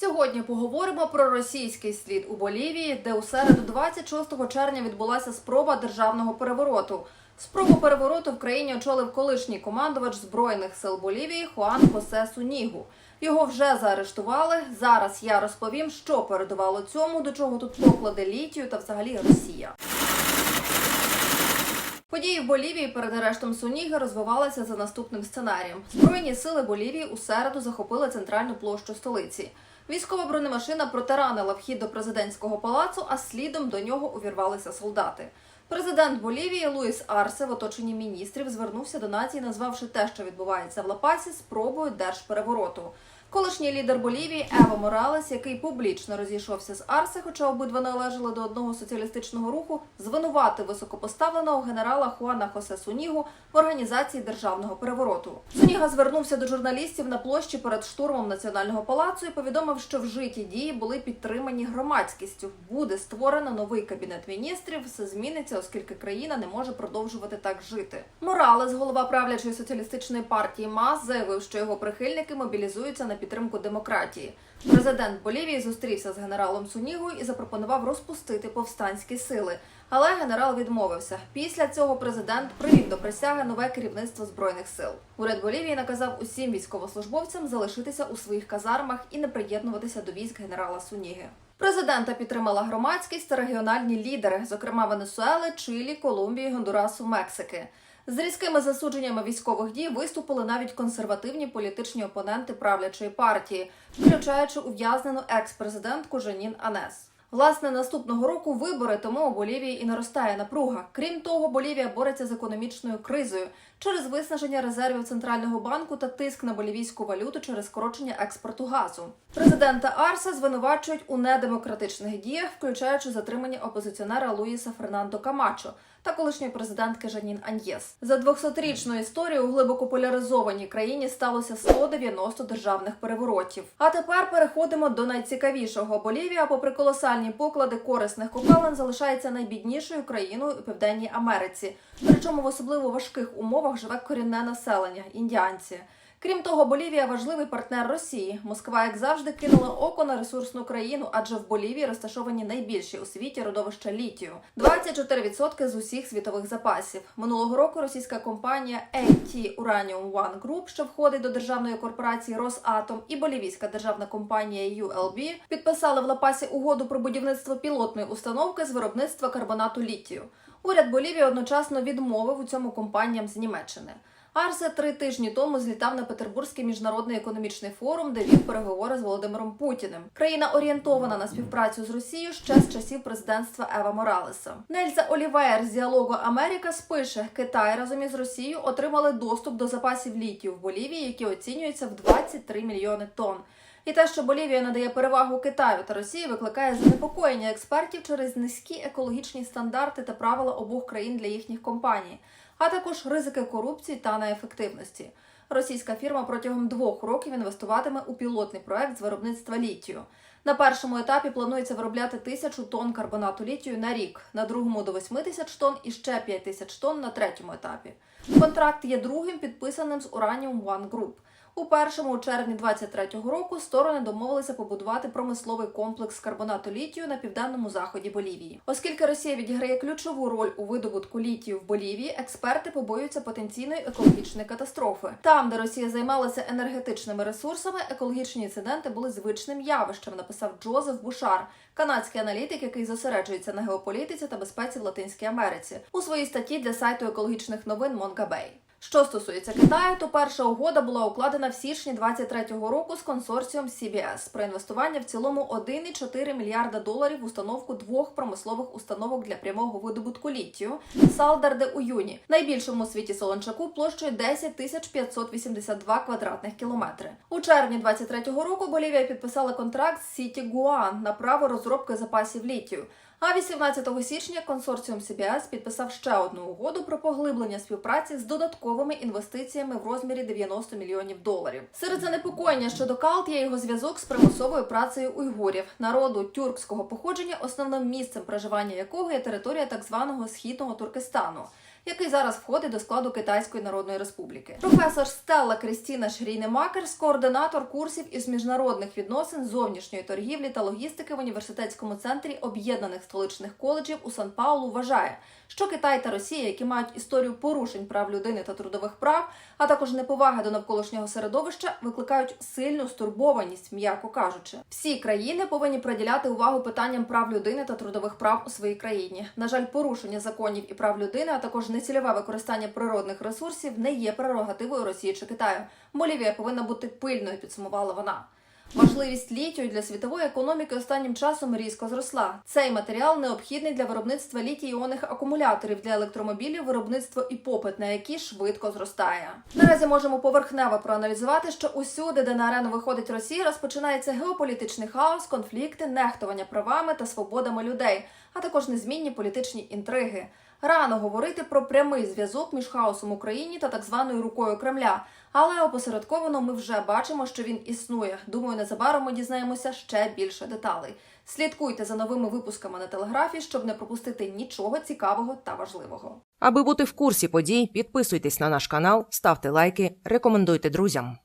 Сьогодні поговоримо про російський слід у Болівії, де у середу 26 червня відбулася спроба державного перевороту. Спробу перевороту в країні очолив колишній командувач збройних сил Болівії Хуан Хосе Сунігу. Його вже заарештували. Зараз я розповім, що передувало цьому, до чого тут поклади літію та взагалі Росія. Події в Болівії перед арештом Суніги розвивалися за наступним сценарієм. Збройні сили Болівії у середу захопили центральну площу столиці. Військова бронемашина протаранила вхід до президентського палацу, а слідом до нього увірвалися солдати. Президент Болівії Луїс Арсе в оточенні міністрів звернувся до нації, назвавши те, що відбувається в Лапасі, спробою держперевороту. Колишній лідер Болівії Ево Моралес, який публічно розійшовся з Арсе, хоча обидва належали до одного соціалістичного руху, звинуватив високопоставленого генерала Хуана Хосе Сунігу в організації державного перевороту. Суніга звернувся до журналістів на площі перед штурмом національного палацу і повідомив, що вжиті дії були підтримані громадськістю. Буде створено новий кабінет міністрів. Все зміниться, оскільки країна не може продовжувати так жити. Моралес, голова правлячої соціалістичної партії МАС, заявив, що його прихильники мобілізуються на підтримку демократії. Президент Болівії зустрівся з генералом Сунігою і запропонував розпустити повстанські сили. Але генерал відмовився. Після цього президент привів до присяги нове керівництво збройних сил. Уряд Болівії наказав усім військовослужбовцям залишитися у своїх казармах і не приєднуватися до військ генерала Суніги. Президента підтримала громадськість та регіональні лідери, зокрема Венесуели, Чилі, Колумбії, Гондурасу, Мексики. З різкими засудженнями військових дій виступили навіть консервативні політичні опоненти правлячої партії, включаючи ув'язнену екс-президентку Жанін Анес. Власне, наступного року вибори, тому у Болівії і наростає напруга. Крім того, Болівія бореться з економічною кризою через виснаження резервів центрального банку та тиск на болівійську валюту через скорочення експорту газу. Президента Арса звинувачують у недемократичних діях, включаючи затримання опозиціонера Луїса Фернандо Камачо та колишньої президентки Жанін Аньєс. За 200-річну історію у глибоко поляризованій країні сталося 190 державних переворотів. А тепер переходимо до найцікавішого. Болівія, попри колосальні поклади корисних копалин, залишається найбіднішою країною у південній Америці. Причому в особливо важких умовах живе корінне населення індіанці. Крім того, Болівія важливий партнер Росії. Москва, як завжди, кинула око на ресурсну країну, адже в Болівії розташовані найбільші у світі родовища літію 24% з усіх світових запасів. Минулого року російська компанія AT Uranium One Group, що входить до державної корпорації Росатом, і болівійська державна компанія ULB підписали в Лапасі угоду про будівництво пілотної установки з виробництва карбонату літію. Уряд Болівії одночасно відмовив у цьому компаніям з Німеччини. Арсе три тижні тому злітав на Петербурзький міжнародний економічний форум, де вів переговори з Володимиром Путіним. Країна орієнтована на співпрацю з Росією ще з часів президентства Ева Моралеса. Нельза Олівер з діалогу Америка спише, Китай разом із Росією отримали доступ до запасів літію в Болівії, які оцінюються в 23 мільйони тонн. І те, що Болівія надає перевагу Китаю та Росії, викликає занепокоєння експертів через низькі екологічні стандарти та правила обох країн для їхніх компаній, а також ризики корупції та неефективності. Російська фірма протягом двох років інвестуватиме у пілотний проект з виробництва літію. На першому етапі планується виробляти тисячу тонн карбонату літію на рік, на другому до восьми тисяч тонн і ще п'ять тисяч тонн на третьому етапі. Контракт є другим підписаним з Uranium One Group. У першому у червні 23-го року сторони домовилися побудувати промисловий комплекс карбонату літію на південному заході Болівії. Оскільки Росія відіграє ключову роль у видобутку літію в Болівії, експерти побоюються потенційної екологічної катастрофи. Там, де Росія займалася енергетичними ресурсами, екологічні інциденти були звичним явищем, написав Джозеф Бушар, канадський аналітик, який зосереджується на геополітиці та безпеці в Латинській Америці, у своїй статті для сайту екологічних новин Монгабей. Що стосується Китаю, то перша угода була укладена в січні 23-го року з консорціум CBS про інвестування в цілому 1,4 мільярда доларів в установку двох промислових установок для прямого видобутку літію Салдарде у Юні, найбільшому у світі солончаку площею 10 тисяч 582 квадратних кілометри. У червні 23-го року Болівія підписала контракт з Сіті Гуан на право розробки запасів літію. А 18 січня консорціум CBS підписав ще одну угоду про поглиблення співпраці з додатковими інвестиціями в розмірі 90 мільйонів доларів. Серед занепокоєння щодо Калт є його зв'язок з примусовою працею уйгурів, народу тюркського походження, основним місцем проживання якого є територія так званого східного Туркестану. Який зараз входить до складу Китайської Народної Республіки. Професор Стелла Крістіна Шрійнемакер, координатор курсів із міжнародних відносин, зовнішньої торгівлі та логістики в університетському центрі об'єднаних столичних коледжів у Сан Паулу, вважає, що Китай та Росія, які мають історію порушень прав людини та трудових прав, а також неповаги до навколишнього середовища, викликають сильну стурбованість, м'яко кажучи. Всі країни повинні приділяти увагу питанням прав людини та трудових прав у своїй країні. На жаль, порушення законів і прав людини, а також нецільове використання природних ресурсів не є прерогативою Росії чи Китаю. Болівія повинна бути пильною, підсумувала вона. Важливість літію для світової економіки останнім часом різко зросла. Цей матеріал необхідний для виробництва літій-іонних акумуляторів для електромобілів, виробництво і попит на які швидко зростає. Наразі можемо поверхнево проаналізувати, що усюди, де на арену виходить Росія, розпочинається геополітичний хаос, конфлікти, нехтування правами та свободами людей, а також незмінні політичні інтриги. Рано говорити про прямий зв'язок між хаосом в Україні та так званою рукою Кремля, але опосередковано ми вже бачимо, що він існує. Думаю, незабаром ми дізнаємося ще більше деталей. Слідкуйте за новими випусками на телеграфі, щоб не пропустити нічого цікавого та важливого. Аби бути в курсі подій, підписуйтесь на наш канал, ставте лайки, рекомендуйте друзям.